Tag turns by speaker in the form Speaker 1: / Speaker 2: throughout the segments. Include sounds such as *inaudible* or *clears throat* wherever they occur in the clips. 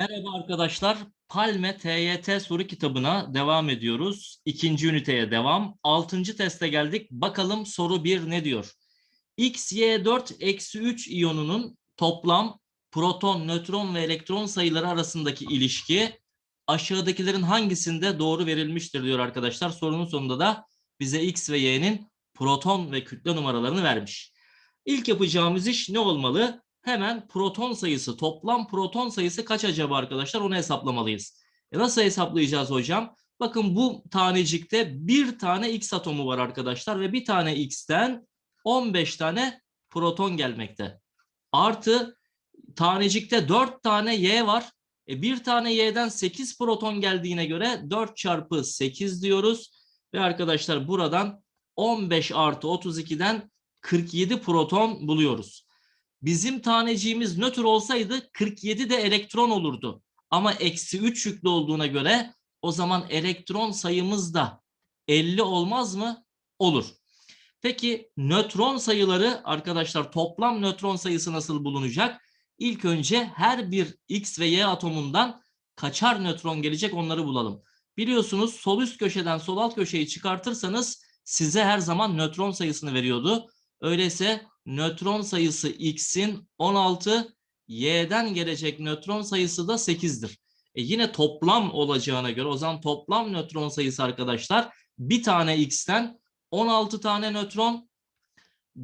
Speaker 1: Merhaba arkadaşlar. Palme TYT soru kitabına devam ediyoruz. İkinci üniteye devam. Altıncı teste geldik. Bakalım soru 1 ne diyor? X, Y 4 eksi 3 iyonunun toplam proton, nötron ve elektron sayıları arasındaki ilişki aşağıdakilerin hangisinde doğru verilmiştir diyor arkadaşlar. Sorunun sonunda da bize X ve Y'nin proton ve kütle numaralarını vermiş. İlk yapacağımız iş ne olmalı? Hemen proton sayısı, toplam proton sayısı kaç acaba arkadaşlar? Onu hesaplamalıyız. E nasıl hesaplayacağız hocam? Bakın bu tanecikte bir tane X atomu var arkadaşlar ve bir tane X'ten 15 tane proton gelmekte. Artı tanecikte 4 tane Y var. E bir tane Y'den 8 proton geldiğine göre 4 çarpı 8 diyoruz. Ve arkadaşlar buradan 15 artı 32'den 47 proton buluyoruz. Bizim taneciğimiz nötr olsaydı 47 de elektron olurdu. Ama eksi 3 yüklü olduğuna göre o zaman elektron sayımız da 50 olmaz mı? Olur. Peki nötron sayıları arkadaşlar toplam nötron sayısı nasıl bulunacak? İlk önce her bir X ve Y atomundan kaçar nötron gelecek onları bulalım. Biliyorsunuz sol üst köşeden sol alt köşeyi çıkartırsanız size her zaman nötron sayısını veriyordu. Öyleyse nötron sayısı x'in 16, y'den gelecek nötron sayısı da 8'dir. E yine toplam olacağına göre o zaman toplam nötron sayısı arkadaşlar bir tane x'ten 16 tane nötron,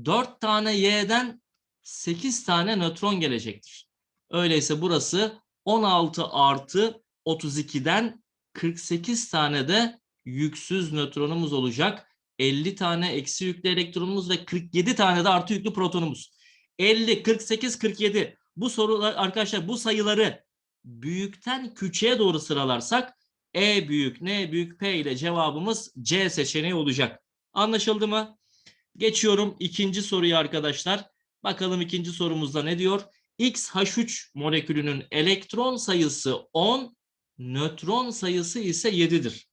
Speaker 1: 4 tane y'den 8 tane nötron gelecektir. Öyleyse burası 16 artı 32'den 48 tane de yüksüz nötronumuz olacak. 50 tane eksi yüklü elektronumuz ve 47 tane de artı yüklü protonumuz. 50, 48, 47. Bu sorular arkadaşlar bu sayıları büyükten küçüğe doğru sıralarsak E büyük, N büyük, P ile cevabımız C seçeneği olacak. Anlaşıldı mı? Geçiyorum ikinci soruya arkadaşlar. Bakalım ikinci sorumuzda ne diyor? XH3 molekülünün elektron sayısı 10, nötron sayısı ise 7'dir.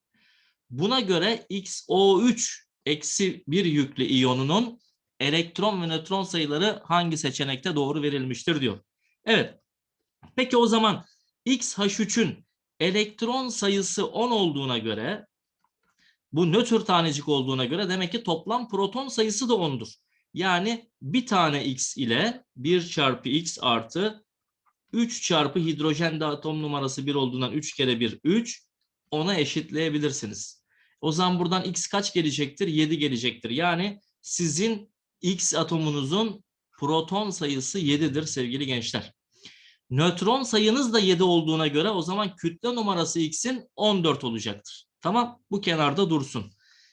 Speaker 1: Buna göre XO3 eksi bir yüklü iyonunun elektron ve nötron sayıları hangi seçenekte doğru verilmiştir diyor. Evet. Peki o zaman XH3'ün elektron sayısı 10 olduğuna göre bu nötr tanecik olduğuna göre demek ki toplam proton sayısı da 10'dur. Yani bir tane X ile 1 çarpı X artı 3 çarpı hidrojen de atom numarası 1 olduğundan 3 kere 1 3 ona eşitleyebilirsiniz. O zaman buradan x kaç gelecektir? 7 gelecektir. Yani sizin x atomunuzun proton sayısı 7'dir sevgili gençler. Nötron sayınız da 7 olduğuna göre o zaman kütle numarası x'in 14 olacaktır. Tamam bu kenarda dursun.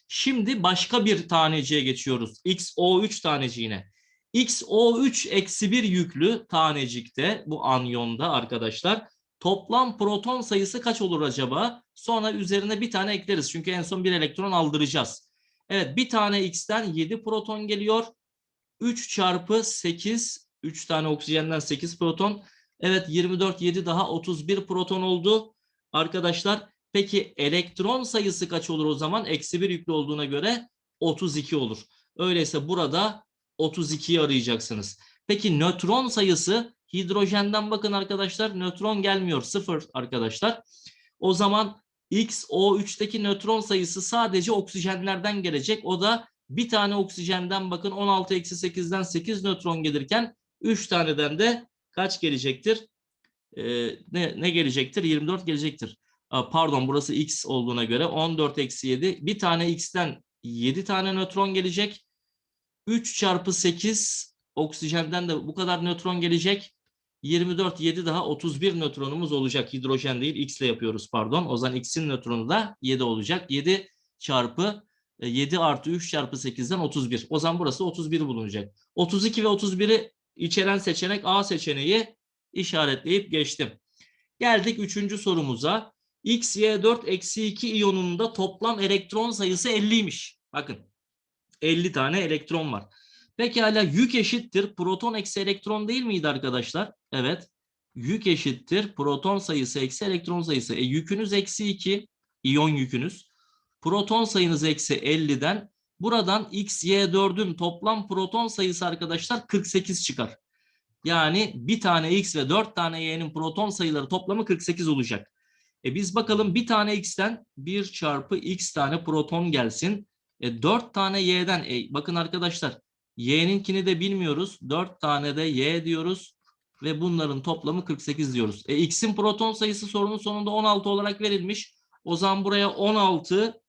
Speaker 1: Şimdi başka bir taneciğe geçiyoruz. XO3 taneciğine. XO3 eksi 1 yüklü tanecikte bu anyonda arkadaşlar Toplam proton sayısı kaç olur acaba? Sonra üzerine bir tane ekleriz. Çünkü en son bir elektron aldıracağız. Evet bir tane X'ten 7 proton geliyor. 3 çarpı 8. 3 tane oksijenden 8 proton. Evet 24 7 daha 31 proton oldu. Arkadaşlar peki elektron sayısı kaç olur o zaman? Eksi 1 yüklü olduğuna göre 32 olur. Öyleyse burada 32'yi arayacaksınız. Peki nötron sayısı Hidrojenden bakın arkadaşlar nötron gelmiyor. Sıfır arkadaşlar. O zaman XO3'teki nötron sayısı sadece oksijenlerden gelecek. O da bir tane oksijenden bakın 16 eksi 8'den 8 nötron gelirken 3 taneden de kaç gelecektir? Ee, ne, ne gelecektir? 24 gelecektir. Pardon burası X olduğuna göre 14 eksi 7. Bir tane X'ten 7 tane nötron gelecek. 3 çarpı 8 oksijenden de bu kadar nötron gelecek. 24 7 daha 31 nötronumuz olacak. Hidrojen değil X ile yapıyoruz pardon. O zaman X'in nötronu da 7 olacak. 7 çarpı 7 e, artı 3 çarpı 8'den 31. O zaman burası 31 bulunacak. 32 ve 31'i içeren seçenek A seçeneği işaretleyip geçtim. Geldik üçüncü sorumuza. X, Y 4 eksi 2 iyonunda toplam elektron sayısı 50'ymiş. Bakın 50 tane elektron var. Pekala yük eşittir proton eksi elektron değil miydi arkadaşlar? Evet. Yük eşittir proton sayısı eksi elektron sayısı. E, yükünüz eksi 2 iyon yükünüz. Proton sayınız eksi 50'den buradan x, y 4'ün toplam proton sayısı arkadaşlar 48 çıkar. Yani bir tane X ve dört tane Y'nin proton sayıları toplamı 48 olacak. E biz bakalım bir tane X'ten 1 çarpı X tane proton gelsin. E 4 tane Y'den e, bakın arkadaşlar Y'ninkini de bilmiyoruz. 4 tane de Y diyoruz ve bunların toplamı 48 diyoruz. E, X'in proton sayısı sorunun sonunda 16 olarak verilmiş. O zaman buraya 16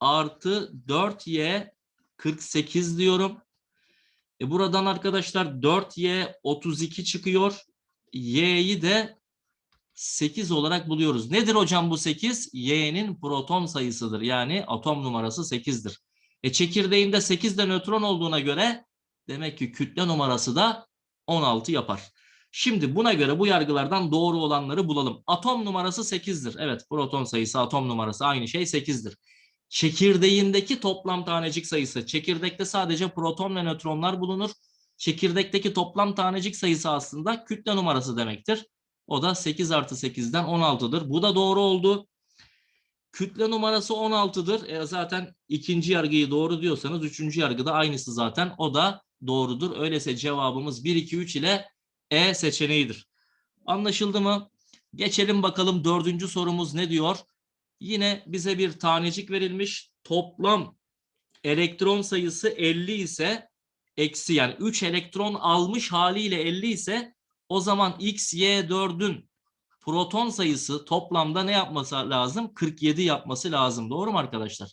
Speaker 1: artı 4Y 48 diyorum. E, buradan arkadaşlar 4Y 32 çıkıyor. Y'yi de 8 olarak buluyoruz. Nedir hocam bu 8? Y'nin proton sayısıdır. Yani atom numarası 8'dir. E çekirdeğinde 8 de nötron olduğuna göre demek ki kütle numarası da 16 yapar. Şimdi buna göre bu yargılardan doğru olanları bulalım. Atom numarası 8'dir. Evet proton sayısı atom numarası aynı şey 8'dir. Çekirdeğindeki toplam tanecik sayısı. Çekirdekte sadece proton ve nötronlar bulunur. Çekirdekteki toplam tanecik sayısı aslında kütle numarası demektir. O da 8 artı 8'den 16'dır. Bu da doğru oldu. Kütle numarası 16'dır. E zaten ikinci yargıyı doğru diyorsanız üçüncü yargı da aynısı zaten. O da doğrudur. Öyleyse cevabımız 1, 2, 3 ile E seçeneğidir. Anlaşıldı mı? Geçelim bakalım dördüncü sorumuz ne diyor? Yine bize bir tanecik verilmiş. Toplam elektron sayısı 50 ise eksi yani 3 elektron almış haliyle 50 ise o zaman X, Y, 4'ün proton sayısı toplamda ne yapması lazım? 47 yapması lazım. Doğru mu arkadaşlar?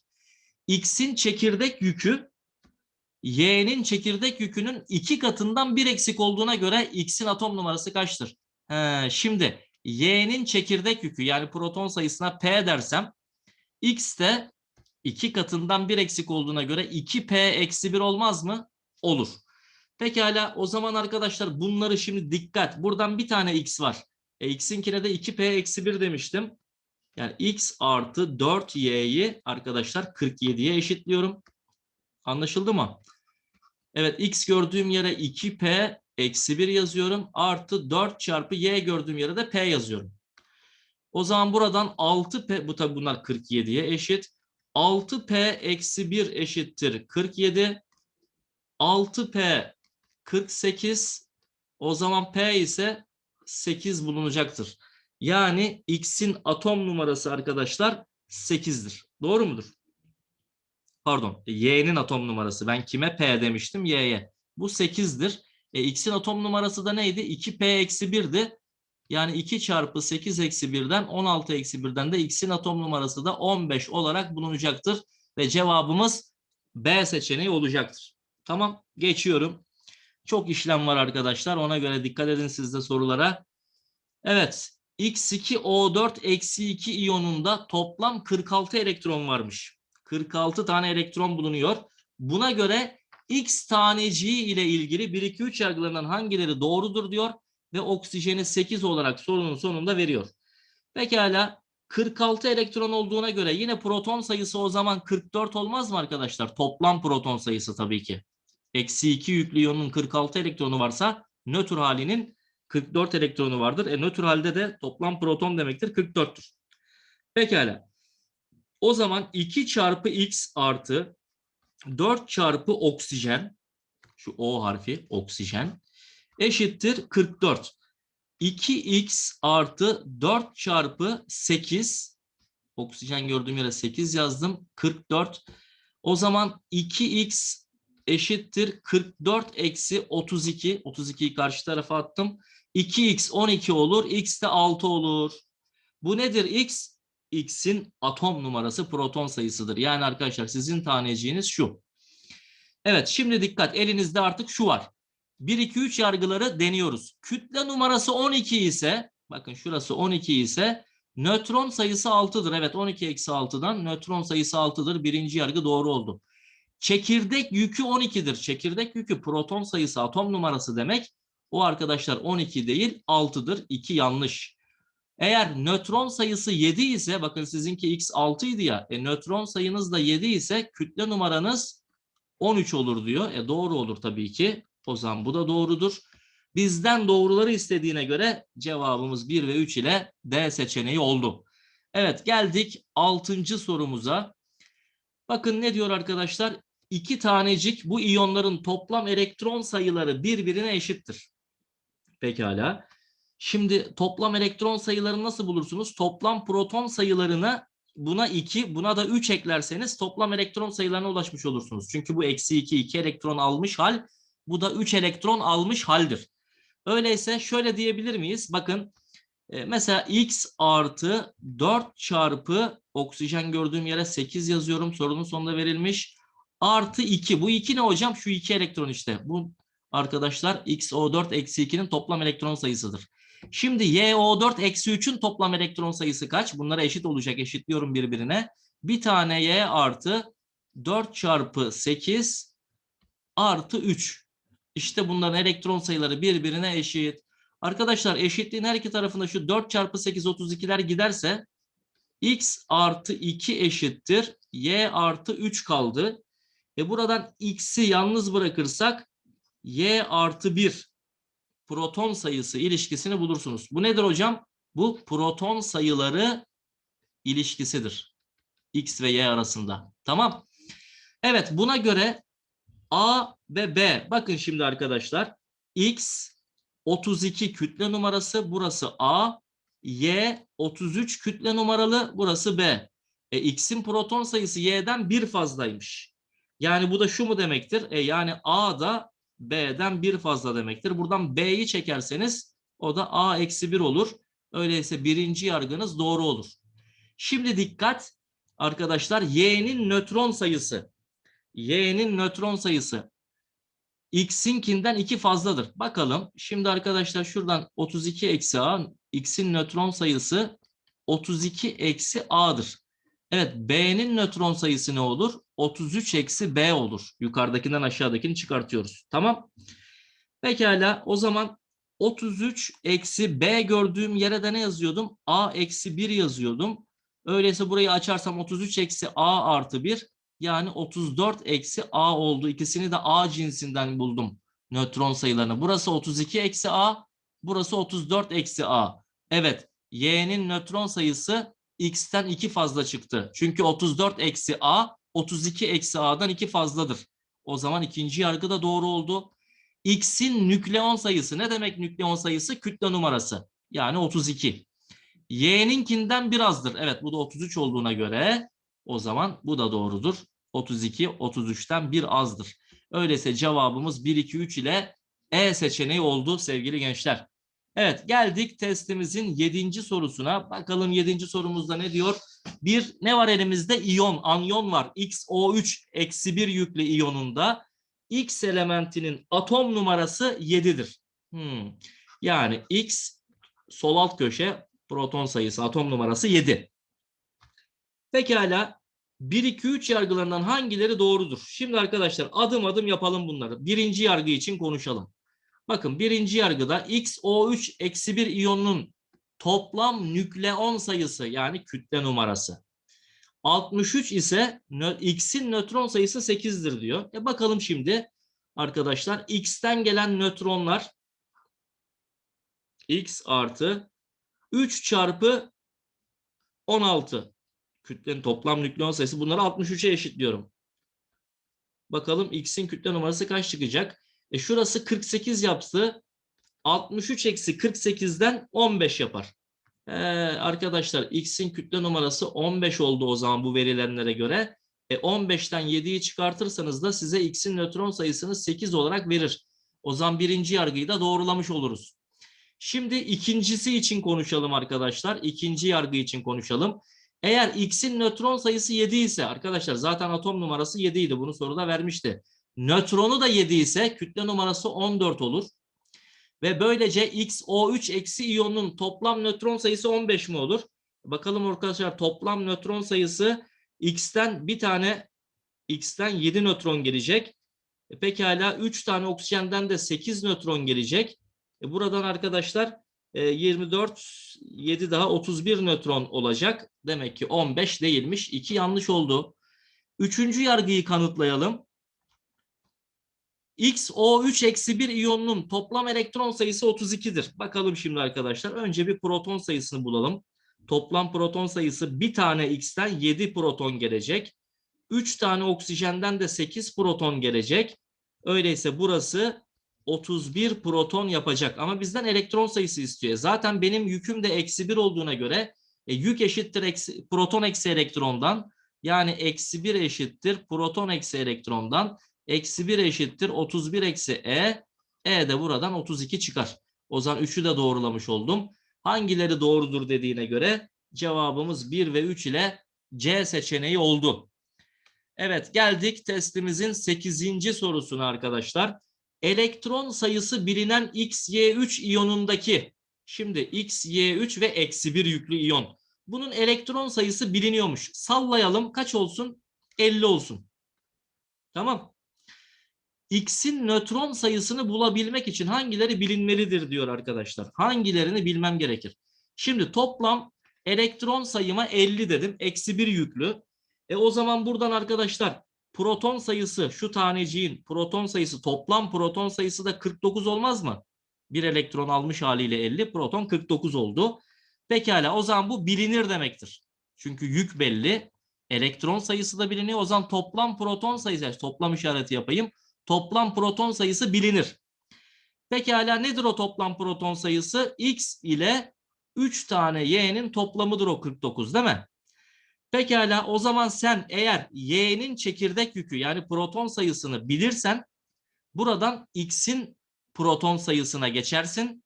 Speaker 1: X'in çekirdek yükü Y'nin çekirdek yükünün iki katından bir eksik olduğuna göre X'in atom numarası kaçtır? He, şimdi Y'nin çekirdek yükü yani proton sayısına P dersem X de iki katından bir eksik olduğuna göre 2P eksi 1 olmaz mı? Olur. Pekala o zaman arkadaşlar bunları şimdi dikkat. Buradan bir tane X var. E, X'inkine de 2P eksi 1 demiştim. Yani X artı 4Y'yi arkadaşlar 47'ye eşitliyorum. Anlaşıldı mı? Evet X gördüğüm yere 2P eksi 1 yazıyorum. Artı 4 çarpı Y gördüğüm yere de P yazıyorum. O zaman buradan 6P bu tabi bunlar 47'ye eşit. 6P eksi 1 eşittir 47. 6P 48. O zaman P ise 8 bulunacaktır. Yani X'in atom numarası arkadaşlar 8'dir. Doğru mudur? Pardon. Y'nin atom numarası. Ben kime P demiştim? Y'ye. Bu 8'dir. E, X'in atom numarası da neydi? 2P eksi 1'di. Yani 2 çarpı 8 eksi 1'den 16 eksi 1'den de X'in atom numarası da 15 olarak bulunacaktır. Ve cevabımız B seçeneği olacaktır. Tamam. Geçiyorum. Çok işlem var arkadaşlar. Ona göre dikkat edin siz de sorulara. Evet. X2O4 eksi 2 iyonunda toplam 46 elektron varmış. 46 tane elektron bulunuyor. Buna göre X taneciği ile ilgili 1, 2, 3 yargılarından hangileri doğrudur diyor ve oksijeni 8 olarak sorunun sonunda veriyor. Pekala 46 elektron olduğuna göre yine proton sayısı o zaman 44 olmaz mı arkadaşlar? Toplam proton sayısı tabii ki. Eksi 2 yüklü iyonun 46 elektronu varsa nötr halinin 44 elektronu vardır. E nötr halde de toplam proton demektir 44'tür. Pekala. O zaman 2 çarpı x artı 4 çarpı oksijen şu O harfi oksijen eşittir 44. 2x artı 4 çarpı 8 oksijen gördüğüm yere 8 yazdım 44. O zaman 2x eşittir 44 eksi 32. 32'yi karşı tarafa attım. 2x 12 olur. X de 6 olur. Bu nedir x? X'in atom numarası proton sayısıdır. Yani arkadaşlar sizin taneciğiniz şu. Evet şimdi dikkat elinizde artık şu var. 1, 2, 3 yargıları deniyoruz. Kütle numarası 12 ise bakın şurası 12 ise nötron sayısı 6'dır. Evet 12 eksi 6'dan nötron sayısı 6'dır. Birinci yargı doğru oldu. Çekirdek yükü 12'dir. Çekirdek yükü proton sayısı atom numarası demek. O arkadaşlar 12 değil 6'dır. 2 yanlış. Eğer nötron sayısı 7 ise bakın sizinki x 6 idi ya. E, nötron sayınız da 7 ise kütle numaranız 13 olur diyor. E, doğru olur tabii ki. O zaman bu da doğrudur. Bizden doğruları istediğine göre cevabımız 1 ve 3 ile D seçeneği oldu. Evet geldik 6. sorumuza. Bakın ne diyor arkadaşlar? İki tanecik bu iyonların toplam elektron sayıları birbirine eşittir. Pekala. Şimdi toplam elektron sayılarını nasıl bulursunuz? Toplam proton sayılarına buna 2, buna da 3 eklerseniz toplam elektron sayılarına ulaşmış olursunuz. Çünkü bu eksi 2, 2 elektron almış hal. Bu da 3 elektron almış haldir. Öyleyse şöyle diyebilir miyiz? Bakın e, mesela x artı 4 çarpı oksijen gördüğüm yere 8 yazıyorum. Sorunun sonunda verilmiş. Artı 2. Bu 2 ne hocam? Şu 2 elektron işte. Bu arkadaşlar XO4 eksi 2'nin toplam elektron sayısıdır. Şimdi YO4 eksi 3'ün toplam elektron sayısı kaç? Bunlara eşit olacak. Eşitliyorum birbirine. Bir tane Y artı 4 çarpı 8 artı 3. İşte bunların elektron sayıları birbirine eşit. Arkadaşlar eşitliğin her iki tarafında şu 4 çarpı 8 32'ler giderse x artı 2 eşittir. Y artı 3 kaldı. E buradan x'i yalnız bırakırsak y artı 1 proton sayısı ilişkisini bulursunuz. Bu nedir hocam? Bu proton sayıları ilişkisidir. X ve Y arasında. Tamam. Evet buna göre A ve B. Bakın şimdi arkadaşlar. X 32 kütle numarası. Burası A. Y 33 kütle numaralı. Burası B. E, X'in proton sayısı Y'den bir fazlaymış. Yani bu da şu mu demektir? E, yani A da B'den bir fazla demektir. Buradan B'yi çekerseniz o da A eksi 1 olur. Öyleyse birinci yargınız doğru olur. Şimdi dikkat arkadaşlar Y'nin nötron sayısı. Y'nin nötron sayısı. X'inkinden 2 fazladır. Bakalım şimdi arkadaşlar şuradan 32 eksi A X'in nötron sayısı 32 eksi A'dır. Evet B'nin nötron sayısı ne olur? 33 eksi B olur. Yukarıdakinden aşağıdakini çıkartıyoruz. Tamam. Pekala o zaman 33 eksi B gördüğüm yere de ne yazıyordum? A eksi 1 yazıyordum. Öyleyse burayı açarsam 33 eksi A artı 1 yani 34 eksi A oldu. İkisini de A cinsinden buldum nötron sayılarını. Burası 32 eksi A, burası 34 eksi A. Evet Y'nin nötron sayısı X'ten 2 fazla çıktı. Çünkü 34 eksi A 32 eksi A'dan 2 fazladır. O zaman ikinci yargı da doğru oldu. X'in nükleon sayısı ne demek nükleon sayısı? Kütle numarası. Yani 32. Y'ninkinden birazdır. Evet bu da 33 olduğuna göre o zaman bu da doğrudur. 32 33'ten bir azdır. Öyleyse cevabımız 1 2 3 ile E seçeneği oldu sevgili gençler. Evet geldik testimizin 7. sorusuna. Bakalım 7. sorumuzda ne diyor? Bir ne var elimizde? İyon, anyon var. XO3 eksi 1 yüklü iyonunda X elementinin atom numarası 7'dir. Hmm. Yani X sol alt köşe proton sayısı atom numarası 7. Pekala 1 2 3 yargılarından hangileri doğrudur? Şimdi arkadaşlar adım adım yapalım bunları. Birinci yargı için konuşalım. Bakın birinci yargıda XO3 eksi 1 iyonunun toplam nükleon sayısı yani kütle numarası. 63 ise X'in nötron sayısı 8'dir diyor. E bakalım şimdi arkadaşlar X'ten gelen nötronlar X artı 3 çarpı 16 kütlenin toplam nükleon sayısı bunları 63'e eşitliyorum. Bakalım X'in kütle numarası kaç çıkacak? E şurası 48 yaptı. 63 eksi 48'den 15 yapar. Ee, arkadaşlar X'in kütle numarası 15 oldu o zaman bu verilenlere göre. E 15'ten 7'yi çıkartırsanız da size X'in nötron sayısını 8 olarak verir. O zaman birinci yargıyı da doğrulamış oluruz. Şimdi ikincisi için konuşalım arkadaşlar. İkinci yargı için konuşalım. Eğer X'in nötron sayısı 7 ise arkadaşlar zaten atom numarası 7 idi. Bunu soruda vermişti. Nötronu da 7 ise kütle numarası 14 olur. Ve böylece XO3 eksi iyonun toplam nötron sayısı 15 mi olur? Bakalım arkadaşlar toplam nötron sayısı X'ten bir tane X'ten 7 nötron gelecek. E pekala 3 tane oksijenden de 8 nötron gelecek. E buradan arkadaşlar e 24 7 daha 31 nötron olacak. Demek ki 15 değilmiş. 2 yanlış oldu. Üçüncü yargıyı kanıtlayalım. XO3 eksi 1 iyonunun toplam elektron sayısı 32'dir. Bakalım şimdi arkadaşlar. Önce bir proton sayısını bulalım. Toplam proton sayısı bir tane X'ten 7 proton gelecek. 3 tane oksijenden de 8 proton gelecek. Öyleyse burası 31 proton yapacak. Ama bizden elektron sayısı istiyor. Zaten benim yüküm de eksi 1 olduğuna göre e, yük eşittir eksi, proton eksi elektrondan. Yani eksi 1 eşittir proton eksi elektrondan. Eksi 1 eşittir 31 eksi E. E de buradan 32 çıkar. O zaman 3'ü de doğrulamış oldum. Hangileri doğrudur dediğine göre cevabımız 1 ve 3 ile C seçeneği oldu. Evet geldik testimizin 8. sorusuna arkadaşlar. Elektron sayısı bilinen XY3 iyonundaki şimdi XY3 ve eksi 1 yüklü iyon. Bunun elektron sayısı biliniyormuş. Sallayalım kaç olsun? 50 olsun. Tamam. X'in nötron sayısını bulabilmek için hangileri bilinmelidir diyor arkadaşlar. Hangilerini bilmem gerekir. Şimdi toplam elektron sayıma 50 dedim. Eksi 1 yüklü. E o zaman buradan arkadaşlar proton sayısı şu taneciğin proton sayısı toplam proton sayısı da 49 olmaz mı? Bir elektron almış haliyle 50 proton 49 oldu. Pekala o zaman bu bilinir demektir. Çünkü yük belli. Elektron sayısı da biliniyor. O zaman toplam proton sayısı toplam işareti yapayım. Toplam proton sayısı bilinir. Pekala nedir o toplam proton sayısı? X ile 3 tane Y'nin toplamıdır o 49 değil mi? Pekala o zaman sen eğer Y'nin çekirdek yükü yani proton sayısını bilirsen buradan X'in proton sayısına geçersin.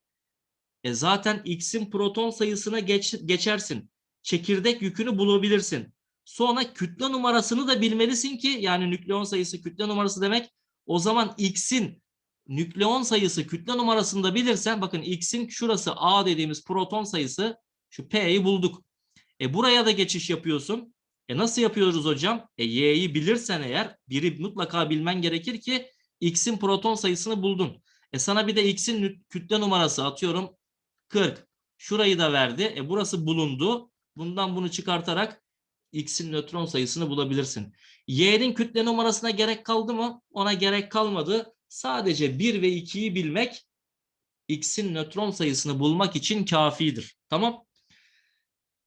Speaker 1: E zaten X'in proton sayısına geç, geçersin. Çekirdek yükünü bulabilirsin. Sonra kütle numarasını da bilmelisin ki yani nükleon sayısı kütle numarası demek. O zaman X'in nükleon sayısı kütle numarasını da bilirsen bakın X'in şurası A dediğimiz proton sayısı şu P'yi bulduk. E buraya da geçiş yapıyorsun. E nasıl yapıyoruz hocam? E Y'yi bilirsen eğer biri mutlaka bilmen gerekir ki X'in proton sayısını buldun. E sana bir de X'in kütle numarası atıyorum 40. Şurayı da verdi. E burası bulundu. Bundan bunu çıkartarak X'in nötron sayısını bulabilirsin. Y'nin kütle numarasına gerek kaldı mı? Ona gerek kalmadı. Sadece 1 ve 2'yi bilmek X'in nötron sayısını bulmak için kafidir. Tamam?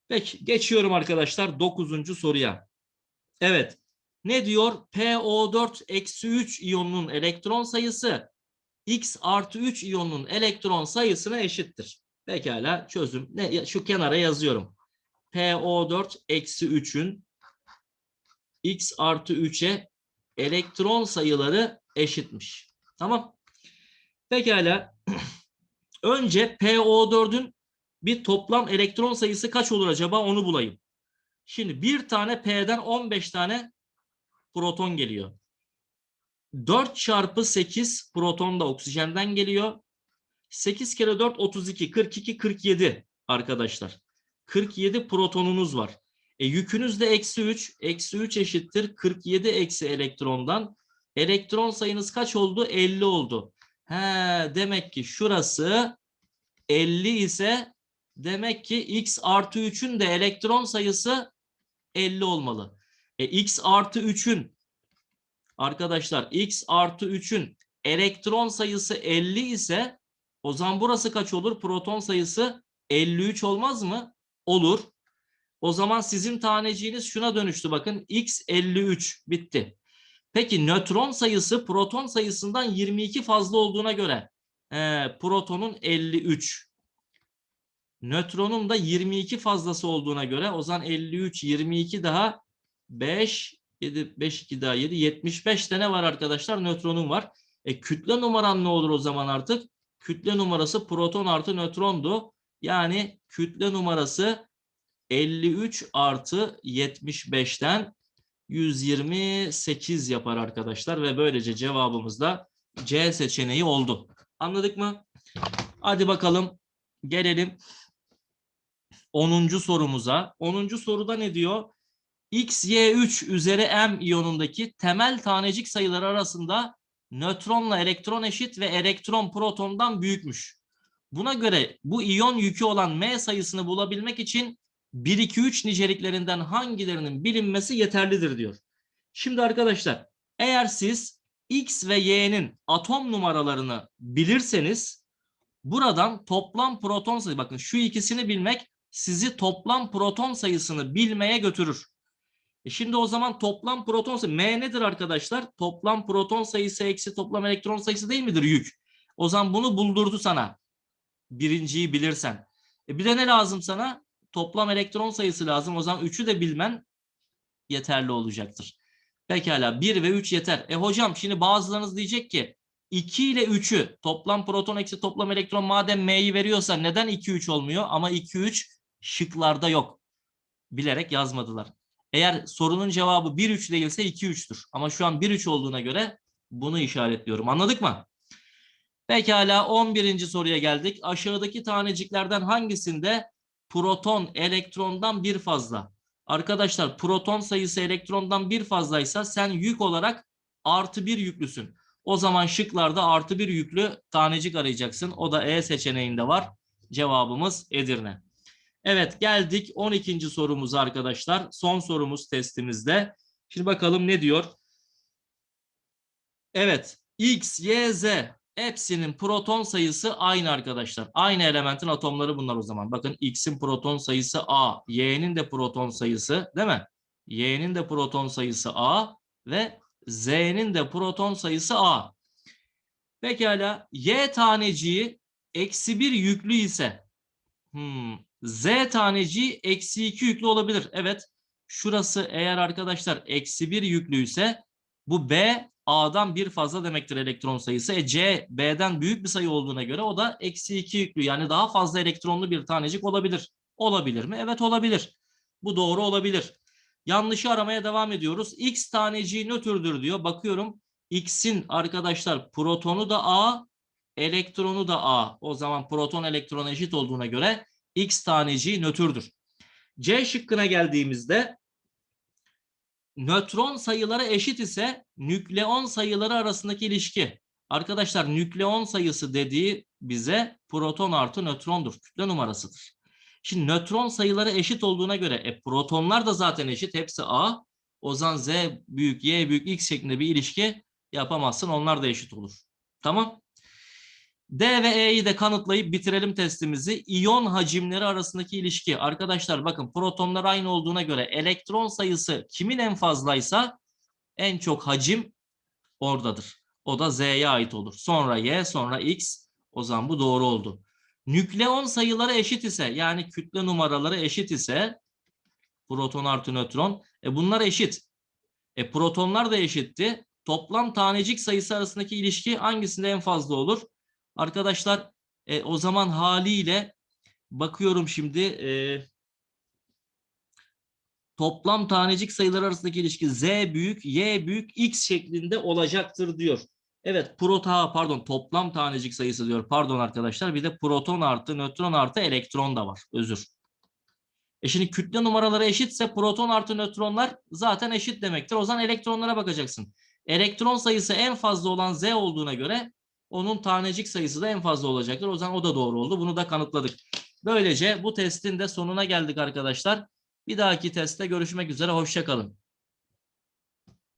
Speaker 1: Peki geçiyorum arkadaşlar 9. soruya. Evet. Ne diyor? PO4 eksi 3 iyonunun elektron sayısı X artı 3 iyonunun elektron sayısına eşittir. Pekala çözüm. Ne, şu kenara yazıyorum. PO4 eksi 3'ün X artı 3'e elektron sayıları eşitmiş. Tamam. Pekala. *clears throat* Önce PO4'ün bir toplam elektron sayısı kaç olur acaba onu bulayım. Şimdi bir tane P'den 15 tane proton geliyor. 4 çarpı 8 proton da oksijenden geliyor. 8 kere 4 32 42 47 arkadaşlar. 47 protonunuz var. E, yükünüz de eksi 3. Eksi 3 eşittir 47 eksi elektrondan. Elektron sayınız kaç oldu? 50 oldu. He, demek ki şurası 50 ise demek ki x artı 3'ün de elektron sayısı 50 olmalı. E, x artı 3'ün arkadaşlar x artı 3'ün elektron sayısı 50 ise o zaman burası kaç olur? Proton sayısı 53 olmaz mı? Olur. O zaman sizin taneciğiniz şuna dönüştü bakın. X 53 bitti. Peki nötron sayısı proton sayısından 22 fazla olduğuna göre e, protonun 53. Nötronun da 22 fazlası olduğuna göre o zaman 53 22 daha 5 7 5 2 daha 7 75 tane var arkadaşlar nötronun var. E kütle numaran ne olur o zaman artık? Kütle numarası proton artı nötrondu. Yani kütle numarası 53 artı 75'ten 128 yapar arkadaşlar ve böylece cevabımız da C seçeneği oldu. Anladık mı? Hadi bakalım gelelim 10. sorumuza. 10. soruda ne diyor? X, Y, 3 üzeri M iyonundaki temel tanecik sayıları arasında nötronla elektron eşit ve elektron protondan büyükmüş. Buna göre bu iyon yükü olan M sayısını bulabilmek için 1, 2, 3 niceliklerinden hangilerinin bilinmesi yeterlidir diyor. Şimdi arkadaşlar eğer siz X ve Y'nin atom numaralarını bilirseniz buradan toplam proton sayısı bakın şu ikisini bilmek sizi toplam proton sayısını bilmeye götürür. E şimdi o zaman toplam proton sayısı M nedir arkadaşlar? Toplam proton sayısı eksi toplam elektron sayısı değil midir yük? O zaman bunu buldurdu sana. Birinciyi bilirsen. E bir de ne lazım sana? Toplam elektron sayısı lazım. O zaman 3'ü de bilmen yeterli olacaktır. Pekala 1 ve 3 yeter. E hocam şimdi bazılarınız diyecek ki 2 ile 3'ü toplam proton eksi toplam elektron madem M'yi veriyorsa neden 2 3 olmuyor? Ama 2 3 şıklarda yok. Bilerek yazmadılar. Eğer sorunun cevabı 1 3 değilse 2 3'tür. Ama şu an 1 3 olduğuna göre bunu işaretliyorum. Anladık mı? Pekala 11. soruya geldik. Aşağıdaki taneciklerden hangisinde proton elektrondan bir fazla? Arkadaşlar proton sayısı elektrondan bir fazlaysa sen yük olarak artı bir yüklüsün. O zaman şıklarda artı bir yüklü tanecik arayacaksın. O da E seçeneğinde var. Cevabımız Edirne. Evet geldik 12. sorumuza arkadaşlar. Son sorumuz testimizde. Şimdi bakalım ne diyor? Evet X, Y, Z hepsinin proton sayısı aynı arkadaşlar. Aynı elementin atomları bunlar o zaman. Bakın X'in proton sayısı A, Y'nin de proton sayısı değil mi? Y'nin de proton sayısı A ve Z'nin de proton sayısı A. Pekala Y taneciği eksi bir yüklü ise hmm, Z taneciği eksi iki yüklü olabilir. Evet şurası eğer arkadaşlar eksi bir yüklüyse bu B A'dan bir fazla demektir elektron sayısı. E C B'den büyük bir sayı olduğuna göre o da eksi iki yüklü yani daha fazla elektronlu bir tanecik olabilir. Olabilir mi? Evet olabilir. Bu doğru olabilir. Yanlışı aramaya devam ediyoruz. X taneciği nötrdür diyor. Bakıyorum X'in arkadaşlar protonu da A, elektronu da A. O zaman proton elektron eşit olduğuna göre X taneciği nötrdür. C şıkkına geldiğimizde nötron sayıları eşit ise nükleon sayıları arasındaki ilişki. Arkadaşlar nükleon sayısı dediği bize proton artı nötrondur. Kütle numarasıdır. Şimdi nötron sayıları eşit olduğuna göre e, protonlar da zaten eşit. Hepsi A. O zaman Z büyük Y büyük X şeklinde bir ilişki yapamazsın. Onlar da eşit olur. Tamam. D ve E'yi de kanıtlayıp bitirelim testimizi. İyon hacimleri arasındaki ilişki. Arkadaşlar bakın protonlar aynı olduğuna göre elektron sayısı kimin en fazlaysa en çok hacim oradadır. O da Z'ye ait olur. Sonra Y, sonra X. O zaman bu doğru oldu. Nükleon sayıları eşit ise yani kütle numaraları eşit ise proton artı nötron. E bunlar eşit. E protonlar da eşitti. Toplam tanecik sayısı arasındaki ilişki hangisinde en fazla olur? Arkadaşlar e, o zaman haliyle bakıyorum şimdi e, toplam tanecik sayıları arasındaki ilişki Z büyük, Y büyük, X şeklinde olacaktır diyor. Evet prota pardon toplam tanecik sayısı diyor. Pardon arkadaşlar bir de proton artı nötron artı elektron da var. Özür. E şimdi kütle numaraları eşitse proton artı nötronlar zaten eşit demektir. O zaman elektronlara bakacaksın. Elektron sayısı en fazla olan Z olduğuna göre onun tanecik sayısı da en fazla olacaktır. O zaman o da doğru oldu. Bunu da kanıtladık. Böylece bu testin de sonuna geldik arkadaşlar. Bir dahaki testte görüşmek üzere. Hoşçakalın.